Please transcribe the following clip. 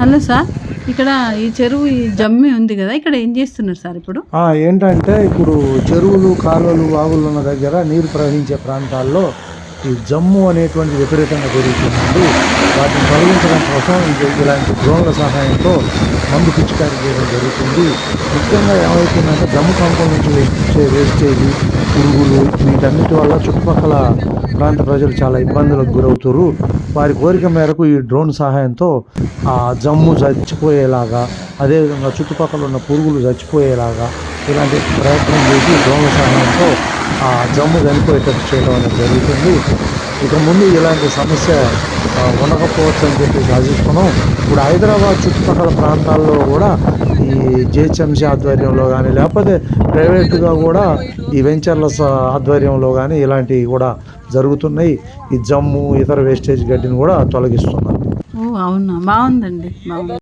Hello sir ఇక్కడ ఈ చెరువు ఈ జమ్మి ఉంది కదా ఇక్కడ ఏం చేస్తున్నారు సార్ ఇప్పుడు? ఏంటంటే ఇప్పుడు చెరువులు కాలువలు వాగులు ఉన్న దగ్గర నీరు ప్రవహించే ప్రాంతాల్లో ఈ జమ్ము అనేటువంటి విపరీతంగా పెరుగుతుంది వాటిని తొలగించడం కోసం ఇలాంటి డ్రోన్ల సహాయంతో మందు పిచికారీ చేయడం జరుగుతుంది. ముఖ్యంగా ఏమవుతుందంటే జమ్ము కంపం నుంచి వచ్చే వేస్టేజ్ పురుగులు వీటన్నిటి వల్ల చుట్టుపక్కల ప్రాంత ప్రజలు చాలా ఇబ్బందులకు గురవుతారు వారి కోరిక మేరకు ఈ డ్రోన్ సహాయంతో ఆ జమ్ము చచ్చిపోయేలాగా అదేవిధంగా చుట్టుపక్కల ఉన్న పురుగులు చచ్చిపోయేలాగా ఇలాంటి ప్రయత్నం చేసి డ్రోన్ల సహాయంతో ఆ జమ్ము చనిపోయేటట్టు చేయడం అనేది జరుగుతుంది. ఇక ముందు ఇలాంటి సమస్య ఉండకపోవచ్చు అని చెప్పేసి ఆశిస్తున్నాం. ఇప్పుడు హైదరాబాద్ చుట్టుపక్కల ప్రాంతాల్లో కూడా ఈ జిహెచ్ఎంసీ ఆధ్వర్యంలో కానీ లేకపోతే ప్రైవేటుగా కూడా ఈ వెంచర్ల ఆధ్వర్యంలో కానీ ఇలాంటివి కూడా జరుగుతున్నాయి. ఈ జమ్ము ఇతర వేస్టేజ్ గడ్డిని కూడా తొలగిస్తున్నారు. అవునా? బాగుందండి. బాగుంది.